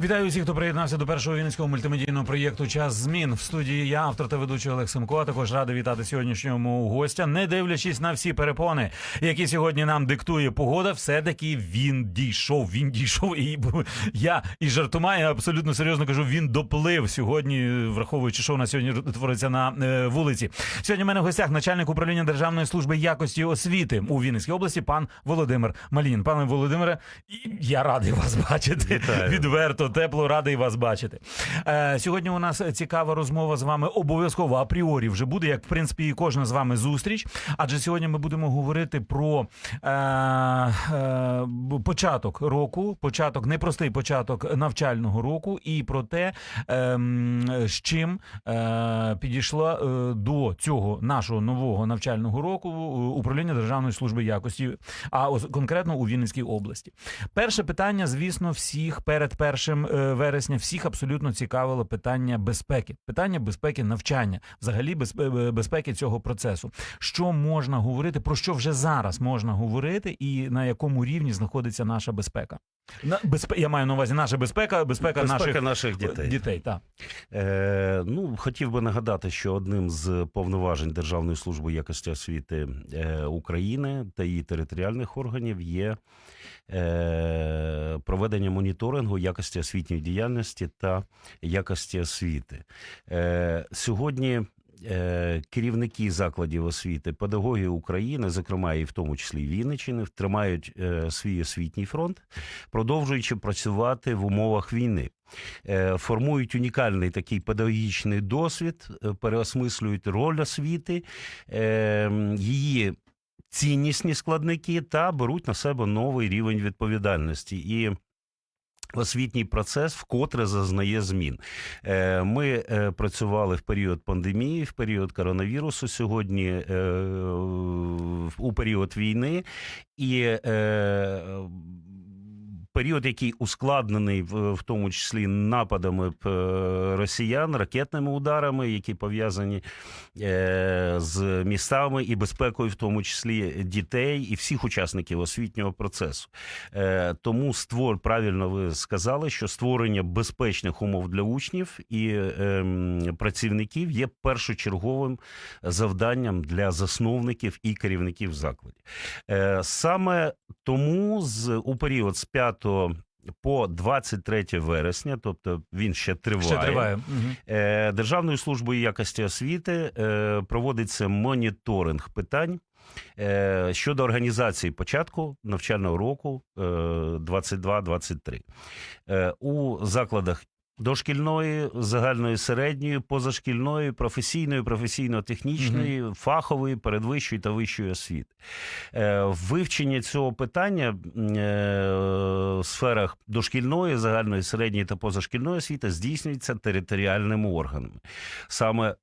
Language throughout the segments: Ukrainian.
Вітаю всіх, хто приєднався до першого вінницького мультимедійного проєкту Час змін в студії. Я автор та ведучий Олег Семко. А також радий вітати сьогоднішнього гостя, не дивлячись на всі перепони, які сьогодні нам диктує погода. Все таки він дійшов. Він дійшов. І я і жартома, я абсолютно серйозно кажу. Він доплив сьогодні, враховуючи, що у нас сьогодні твориться на е, вулиці. Сьогодні в мене в гостях начальник управління Державної служби якості освіти у Вінницькій області, пан Володимир Малін. Пане Володимире, я радий вас бачити. Вітаю. Відверто, тепло, радий вас бачити. Е, сьогодні у нас цікава розмова з вами обов'язково апріорі вже буде, як в принципі і кожна з вами зустріч. Адже сьогодні ми будемо говорити про е, е, початок року, початок, непростий початок навчального року, і про те, е, з чим е, підійшла е, до цього нашого нового навчального року е, управління Державної служби якості, а конкретно у Вінницькій області. Перше питання, звісно, всіх перед першим вересня всіх абсолютно цікавило питання безпеки, питання безпеки навчання, взагалі е, безпеки цього процесу. Що можна говорити, про що вже зараз можна говорити, і на якому рівні знаходиться наша безпека? На безпе... я маю на увазі наша безпека, безпека, Безпека наших наших дітей. дітей так. Е, ну, хотів би нагадати, що одним з повноважень Державної служби якості освіти е, України та її територіальних органів є е, проведення моніторингу якості освітньої діяльності та якості освіти. Е, сьогодні. е, Керівники закладів освіти, педагоги України, зокрема і в тому числі і Вінниччини, тримають е, свій освітній фронт, продовжуючи працювати в умовах війни. Е, формують унікальний такий педагогічний досвід, е, переосмислюють роль освіти, е, її ціннісні складники та беруть на себе новий рівень відповідальності. І Освітній процес вкотре зазнає змін. Е, Ми е, працювали в період пандемії, в період коронавірусу. Сьогодні е, у період війни, і період, який ускладнений в, в тому числі нападами е, росіян, ракетними ударами, які пов'язані е, з містами і безпекою, в тому числі дітей і всіх учасників освітнього процесу. Е, Тому створ правильно ви сказали, що створення безпечних умов для учнів і ем, працівників є першочерговим завданням для засновників і керівників закладів. Е, Саме тому з у період з 5 по 23 вересня, тобто він ще триває. Ще триває. Е, Державною службою якості освіти е, проводиться моніторинг питань е, щодо організації початку навчального року е, 22-23. Е, У закладах дошкільної, загальної середньої, позашкільної, професійної, професійно-технічної, фахової, передвищої та вищої освіти. Е, Вивчення цього питання е, в сферах дошкільної, загальної середньої та позашкільної освіти здійснюється територіальними органами. Саме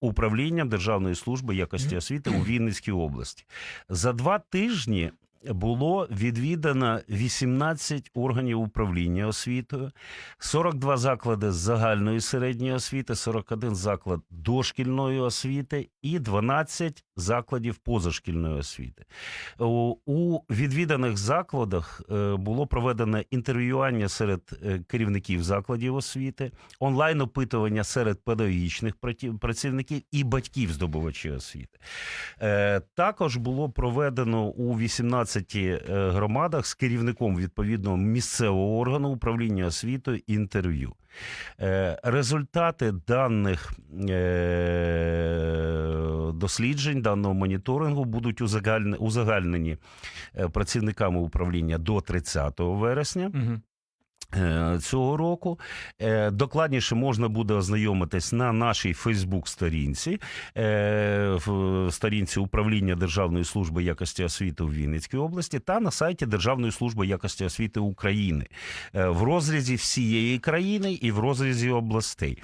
управлінням Державної служби якості освіти у Вінницькій області. За два тижні було відвідано 18 органів управління освітою, 42 заклади загальної середньої освіти, 41 заклад дошкільної освіти і 12 закладів позашкільної освіти. У відвіданих закладах е, було проведено інтерв'ювання серед е, керівників закладів освіти, онлайн-опитування серед педагогічних працівників і батьків здобувачів освіти. Е, Також було проведено у 18 е, громадах з керівником відповідного місцевого органу управління освітою інтерв'ю. Е, Результати даних е, досліджень, даного моніторингу будуть узагальнені працівниками управління до 30 вересня. Мгм. Е, Цього року Е, докладніше можна буде ознайомитись на нашій Фейсбук-сторінці, е, в сторінці управління Державної служби якості освіти у Вінницькій області та на сайті Державної служби якості освіти України в розрізі всієї країни і в розрізі областей.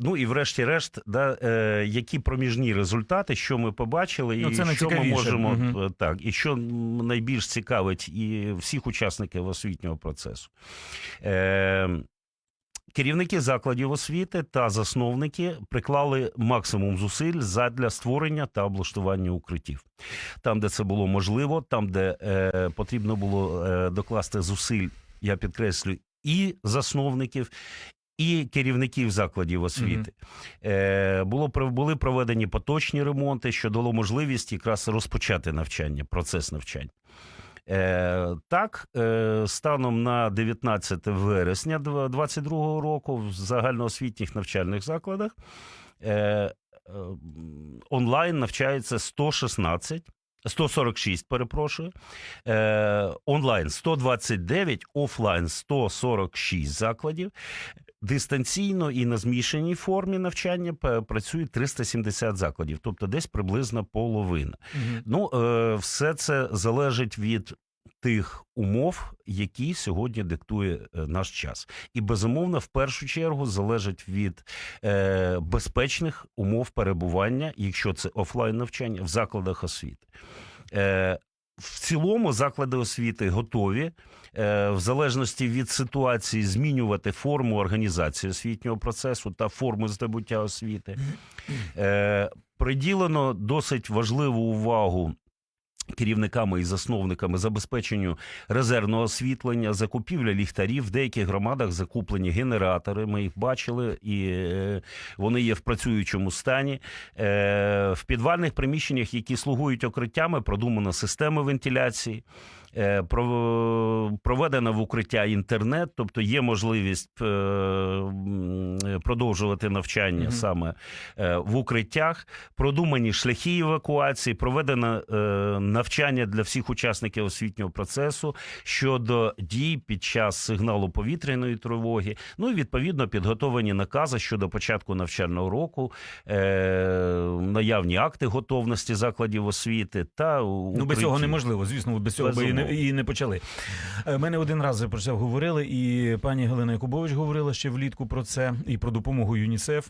Ну і врешті-решт, да, які проміжні результати, що ми побачили, Ну, і це що ми можемо е, так, і що найбільш цікавить і всіх учасників освітнього процесу. Е, Керівники закладів освіти та засновники приклали максимум зусиль задля створення та облаштування укриттів. Там, де це було можливо, там, де е, потрібно було е, докласти зусиль, я підкреслю, і засновників, і керівників закладів освіти. Е, було були проведені поточні ремонти, що дало можливість якраз розпочати навчання, процес навчання. Е, так, е, станом на 19 вересня 2022 року в загальноосвітніх навчальних закладах е, онлайн навчається 116, 146, перепрошую, е, онлайн 129, офлайн 146 закладів. Дистанційно і на змішаній формі навчання працює 370 закладів, тобто десь приблизно половина. Угу. Ну, е, все це залежить від тих умов, які сьогодні диктує е, наш час, і безумовно, в першу чергу, залежить від е, безпечних умов перебування, якщо це офлайн навчання в закладах освіти. Е, в цілому заклади освіти готові е, в залежності від ситуації змінювати форму організації освітнього процесу та форму здобуття освіти. Е, Приділено досить важливу увагу. Керівниками і засновниками забезпеченню резервного освітлення, закупівля ліхтарів в деяких громадах закуплені генератори. Ми їх бачили, і е, вони є в працюючому стані. Е, В підвальних приміщеннях, які слугують укриттями, продумана система вентиляції. Е, Проведено в укриття інтернет, тобто є можливість е, продовжувати навчання Мгм. саме е, в укриттях, продумані шляхи евакуації, проведено навчання для всіх учасників освітнього процесу щодо дій під час сигналу повітряної тривоги. Ну і відповідно підготовлені накази щодо початку навчального року, наявні акти готовності закладів освіти та Ну, без цього неможливо. Звісно, без цього би і не, Безумовно. і не почали. Е, Мене один раз про це говорили, і пані Галина Якубович говорила ще влітку про це і про допомогу ЮНІСЕФ.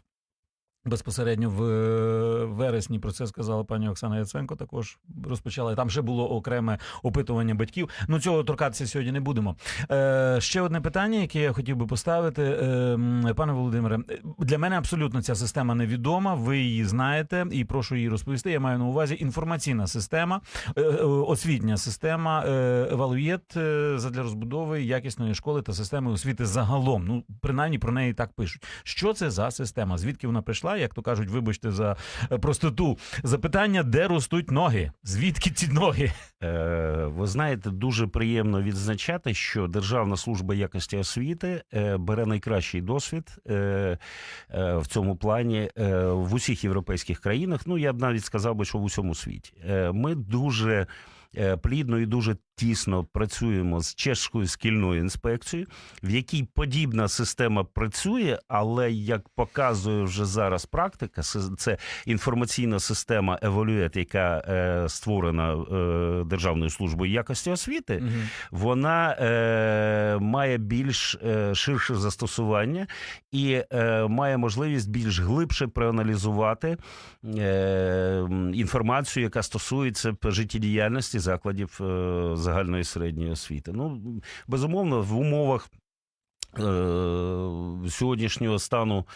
Безпосередньо в е, вересні про це сказала пані Оксана Яценко. Також розпочала. Там ще було окреме опитування батьків. Ну цього торкатися сьогодні не будемо. Е, ще одне питання, яке я хотів би поставити, е, пане Володимире. Для мене абсолютно ця система невідома. Ви її знаєте і прошу її розповісти. Я маю на увазі інформаційна система, е, е, освітня система е, евалуєт е, задля розбудови якісної школи та системи освіти загалом. Ну принаймні про неї так пишуть. Що це за система? Звідки вона прийшла? Як то кажуть, вибачте за е, простоту. Запитання, де ростуть ноги? Звідки ці ноги? Е, Ви знаєте, дуже приємно відзначати, що Державна служба якості освіти е, бере найкращий досвід е, е, в цьому плані в усіх європейських країнах. Ну я б навіть сказав би, що в усьому світі. Ми дуже плідно і дуже тісно працюємо з чешською шкільною інспекцією, в якій подібна система працює, але як показує вже зараз практика, це інформаційна система Evaluate, яка е, створена е, Державною службою якості освіти, вона е, має більш е, ширше застосування і е, має можливість більш глибше проаналізувати е, інформацію, яка стосується життєдіяльності закладів е, загальної середньої освіти. Ну, безумовно, в умовах е, сьогоднішнього стану.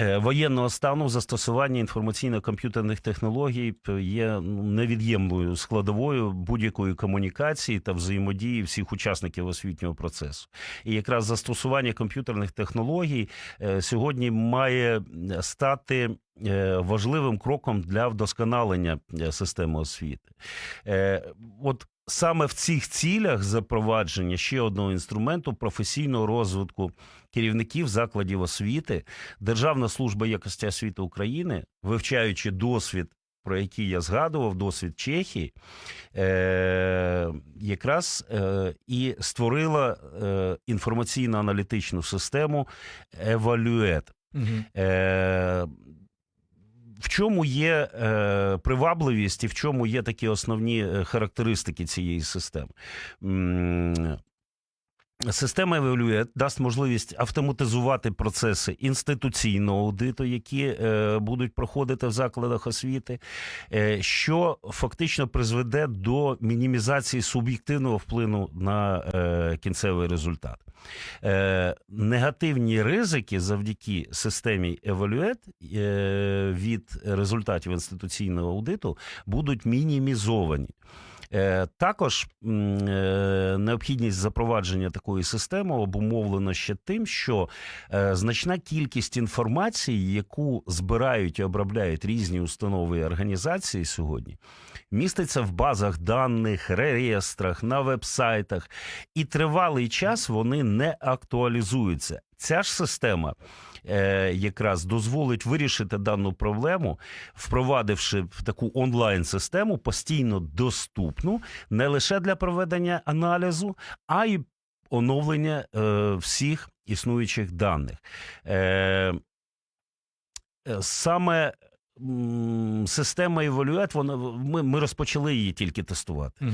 е, Воєнного стану застосування інформаційно-комп'ютерних технологій є ну, невід'ємною складовою будь-якої комунікації та взаємодії всіх учасників освітнього процесу. І якраз застосування комп'ютерних технологій е, сьогодні має стати е, важливим кроком для вдосконалення системи освіти. От саме в цих цілях запровадження ще одного інструменту професійного розвитку керівників закладів освіти, Державна служба якості освіти України, вивчаючи досвід. Про який я згадував, досвід Чехії, е, якраз е, і створила е, інформаційно-аналітичну систему Evaluate. Е, в чому є е, привабливість і в чому є такі основні е, характеристики цієї системи? Система Evaluate дасть можливість автоматизувати процеси інституційного аудиту, які е, будуть проходити в закладах освіти, е, що фактично призведе до мінімізації суб'єктивного впливу на е, кінцевий результат. Е, негативні ризики завдяки системі Evaluate е, від результатів інституційного аудиту будуть мінімізовані. Е, Також е, необхідність запровадження такої системи обумовлена ще тим, що е, значна кількість інформації, яку збирають і обробляють різні установи і організації сьогодні, міститься в базах даних, реєстрах, на вебсайтах, і тривалий час вони не актуалізуються. Ця ж система е, якраз дозволить вирішити дану проблему, впровадивши таку онлайн-систему постійно доступну не лише для проведення аналізу, а й оновлення е, всіх існуючих даних. Е, е, саме система Evaluate, вона ми, ми розпочали її тільки тестувати.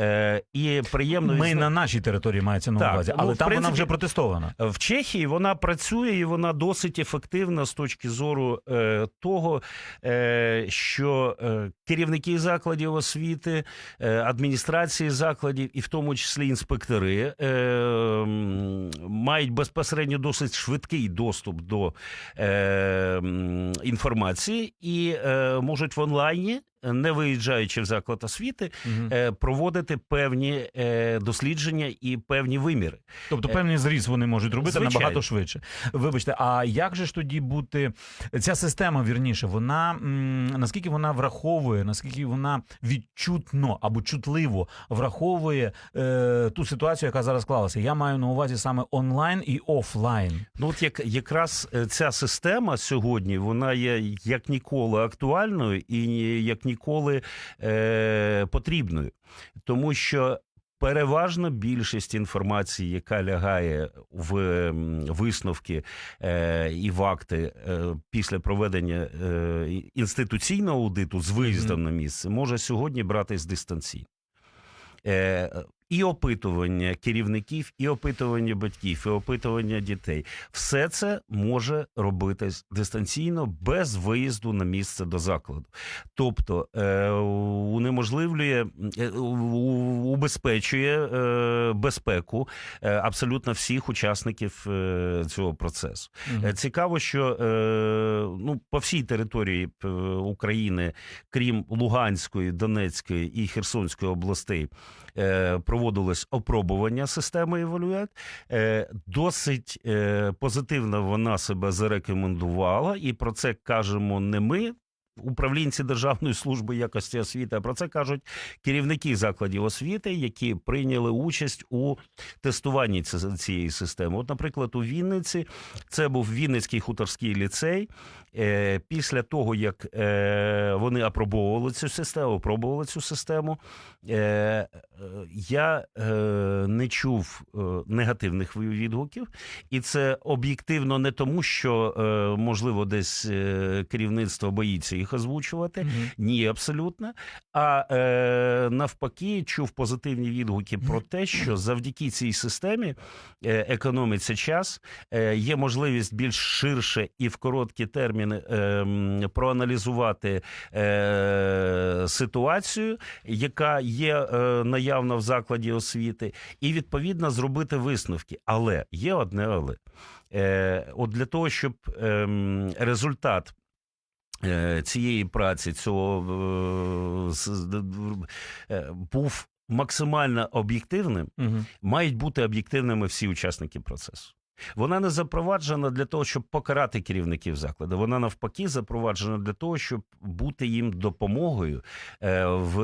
Е, і приємно Ми відзна- на нашій території мається на увазі, ну, але в там вона вже протестована. В Чехії вона працює і вона досить ефективна з точки зору е, того, е, що е, керівники закладів освіти, е, адміністрації закладів, і в тому числі інспектори, е, мають безпосередньо досить швидкий доступ до е, інформації і е, можуть в онлайні. Не виїжджаючи в заклад освіти, е, проводити певні е, дослідження і певні виміри. Тобто певний зріз вони можуть робити Звичайно. набагато швидше. Вибачте, а як же ж тоді бути ця система, вірніше, вона наскільки вона враховує, наскільки вона відчутно або чутливо враховує е, ту ситуацію, яка зараз склалася? Я маю на увазі саме онлайн і офлайн. Ну, от як якраз е, ця система сьогодні вона є як ніколи актуальною і як ніколи е, потрібною, тому що. Переважна більшість інформації, яка лягає в висновки е, і в акти е, після проведення е, інституційного аудиту з виїздом на місце, може сьогодні братись дистанційно. І опитування керівників, і опитування батьків, і опитування дітей. Все це може робитись дистанційно без виїзду на місце до закладу. Тобто е, унеможливлює, е, убезпечує е, безпеку абсолютно всіх учасників цього процесу. Е, Цікаво, що ну, по всій території України, крім Луганської, Донецької і Херсонської областей, проводилось опробування системи Evaluate. Е, Досить е, позитивно вона себе зарекомендувала, і про це кажемо не ми. Управлінці Державної служби якості освіти, а про це кажуть керівники закладів освіти, які прийняли участь у тестуванні ці- цієї системи. От, наприклад, у Вінниці це був Вінницький хуторський ліцей. Е, Після того, як е, вони апробовували цю систему, опробували цю систему, е, я не чув негативних відгуків, і це об'єктивно не тому, що можливо десь керівництво боїться їх озвучувати. Ні, абсолютно. А навпаки, чув позитивні відгуки про те, що завдяки цій системі економиться час, є можливість більш ширше і в короткі терміни е, проаналізувати е, ситуацію, яка є е, наявна в закладі освіти, і відповідно зробити висновки. Але є одне але. Е, от для того, щоб ем, результат цієї праці, цього був максимально об'єктивним, Мгм. мають бути об'єктивними всі учасники процесу. Вона не запроваджена для того, щоб покарати керівників закладу. Вона навпаки запроваджена для того, щоб бути їм допомогою е, в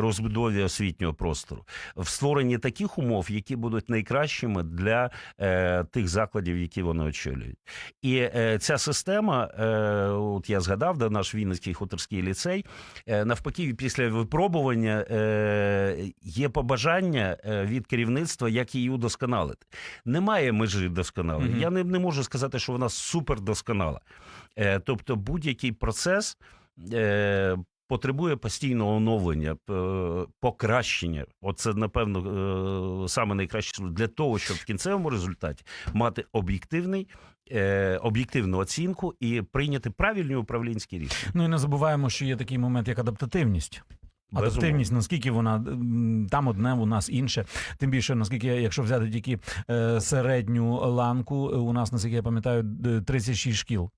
розбудові освітнього простору, в створенні таких умов, які будуть найкращими для е, тих закладів, які вони очолюють. І е, ця система, от я згадав, де наш Вінницький хуторський ліцей, навпаки, після випробування є побажання від керівництва, як її удосконалити. Немає межі досконалення. Мгм. Я не, не можу сказати, що вона супер досконала. Е, тобто, будь-який процес. Е, Потребує постійного оновлення, е, покращення. Оце, напевно, е, саме найкраще для того, щоб в кінцевому результаті мати об'єктивний, е, об'єктивну оцінку і прийняти правильні управлінські рішення. Ну і не забуваємо, що є такий момент, як адаптативність. Адаптивність, наскільки вона там одне, у нас інше. Тим більше, наскільки, якщо взяти тільки е, середню ланку, е, у нас, наскільки я пам'ятаю, д- 36 шкіл.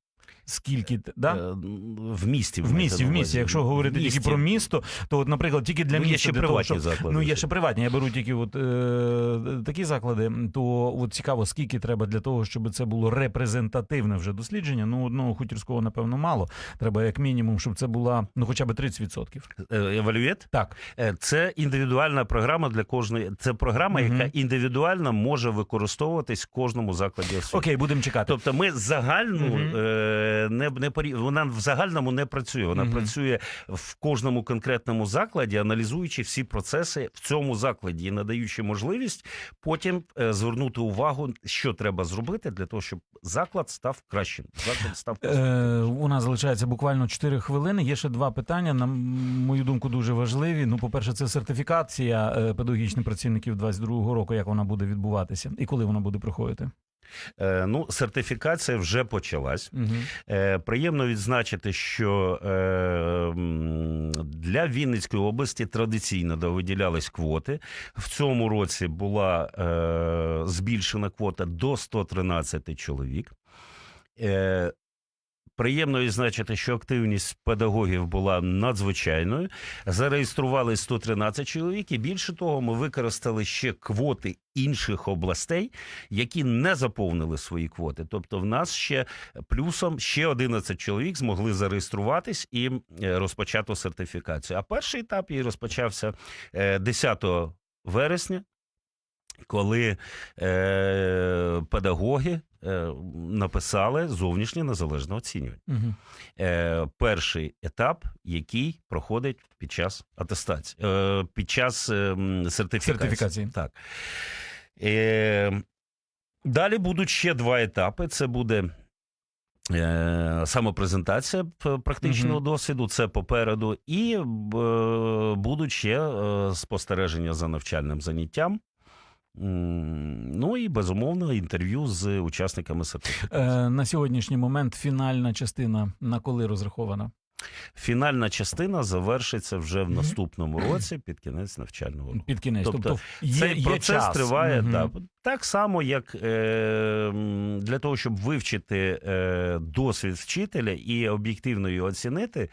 Скільки да? Е, В місті. в місті, в місті. Якщо говорити місті. тільки про місто, то, от, наприклад, тільки для Ну, міста є ще для того, приватні щоб- заклади. Ну, є ще приватні. Я беру тільки от, е, такі заклади. То от цікаво, скільки треба для того, щоб це було репрезентативне вже дослідження. Ну, одного хутірського, напевно, мало. Треба як мінімум, щоб це була ну хоча б 30%. Е, Евалюєт? Так. Е, Це індивідуальна програма для кожної. Це програма, Мгм. яка індивідуально може використовуватись в кожному закладі освіти. Окей, будемо чекати. Тобто ми загальну Мгм. е, не, не порі- вона в загальному не працює. Вона Мгм. працює в кожному конкретному закладі, аналізуючи всі процеси в цьому закладі і надаючи можливість потім е, звернути увагу, що треба зробити для того, щоб заклад став кращим. Заклад став Е, у нас залишається буквально 4 хвилини. Є ще два питання. На мою думку, дуже важливі. Ну, по-перше, це сертифікація е, педагогічних працівників 22-го року. Як вона буде відбуватися і коли вона буде проходити? Е, ну, сертифікація вже почалась. Угу. Приємно відзначити, що е, для Вінницької області традиційно довиділялись квоти. В цьому році була збільшена квота до 113 чоловік. Е, Приємно відзначити, що активність педагогів була надзвичайною. Зареєстрували 113 чоловік, і більше того, ми використали ще квоти інших областей, які не заповнили свої квоти. Тобто, в нас ще плюсом ще 11 чоловік змогли зареєструватись і е, розпочати сертифікацію. А перший етап її розпочався е, 10 вересня, коли е, педагоги е, написали зовнішнє незалежне оцінювання. Угу. Е, перший етап, який проходить під час атестації, е, під час е, сертифікації. Сертифікації. Так. Е, далі будуть ще два етапи. Це буде. Е, самопрезентація практичного Мгм. досвіду, це попереду, і е, будуть ще е, спостереження за навчальним заняттям. Ну і безумовно інтерв'ю з учасниками. Е, на сьогоднішній момент фінальна частина на коли розрахована? Фінальна частина завершиться вже в наступному році під кінець навчального року. Під кінець. Тобто Тобто, є, Цей є процес час. триває Мгм. да, так само, як е, для того, щоб вивчити е, досвід вчителя і об'єктивно його оцінити,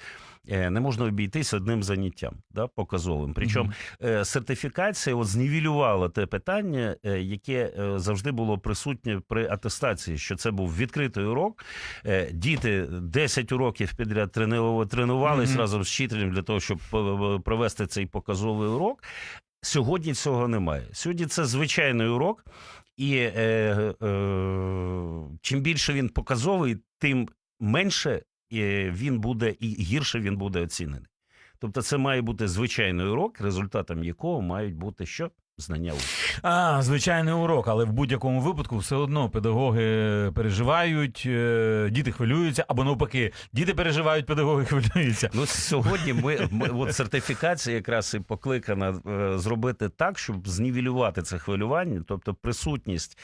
не можна обійтись одним заняттям, да, показовим. Причому Мгм. е, сертифікація от знівелювала те питання, е, яке е, завжди було присутнє при атестації, що це був відкритий урок. Е, Діти 10 уроків підряд трену- тренувались Мгм. разом з вчителем для того, щоб е, провести цей показовий урок. Сьогодні цього немає. Сьогодні це звичайний урок, і е, е, чим більше він показовий, тим менше е, він буде і гірше він буде оцінений. Тобто, це має бути звичайний урок, результатом якого мають бути що? Знання. А, звичайний урок, але в будь-якому випадку все одно педагоги переживають, е, діти хвилюються, або навпаки, діти переживають, педагоги хвилюються. Ну сьогодні ми, ми от сертифікація якраз і покликана е, зробити так, щоб знівелювати це хвилювання, тобто присутність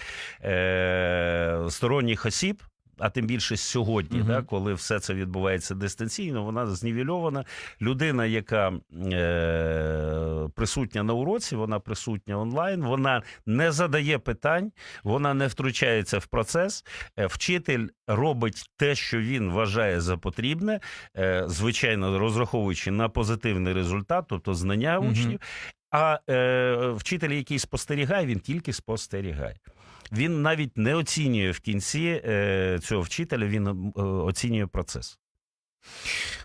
е, сторонніх осіб. А тим більше сьогодні, Мгм. да, коли все це відбувається дистанційно, вона знівельована. Людина, яка е, присутня на уроці, вона присутня онлайн, вона не задає питань, вона не втручається в процес. Е, Вчитель робить те, що він вважає за потрібне, е, звичайно, розраховуючи на позитивний результат, тобто знання Мгм. учнів. А е, вчитель, який спостерігає, він тільки спостерігає. Він навіть не оцінює в кінці е, цього вчителя, він е, оцінює процес.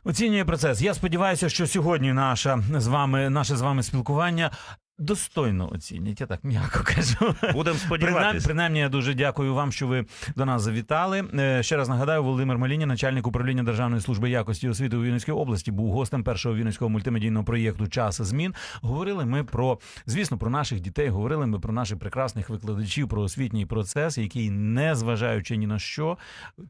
Оцінює процес. Я сподіваюся, що сьогодні наша з вами, наше з вами спілкування достойно оцінять. Я так м'яко кажу. Будемо сподіватися. принаймні, я дуже дякую вам, що ви до нас завітали. Е, Ще раз нагадаю, Володимир Маліні, начальник управління Державної служби якості освіти у Вінницькій області, був гостем першого вінницького мультимедійного проєкту Час змін. Говорили ми про, звісно, про наших дітей. Говорили ми про наших прекрасних викладачів, про освітній процес, який, не зважаючи ні на що,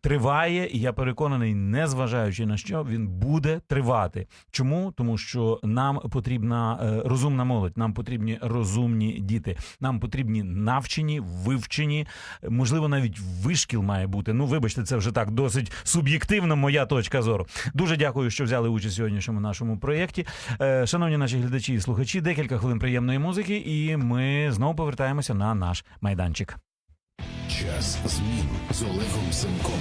триває. І я переконаний, не зважаючи на що, він буде тривати. Чому? Тому що нам потрібна е, розумна молодь, нам потрібна потрібні розумні діти. Нам потрібні навчені, вивчені, можливо, навіть вишкіл має бути. Ну, вибачте, це вже так досить суб'єктивна моя точка зору. Дуже дякую, що взяли участь у сьогоднішньому нашому проєкті. Е, Шановні наші глядачі і слухачі, декілька хвилин приємної музики, і ми знову повертаємося на наш майданчик. Час змін з Олегом Семком.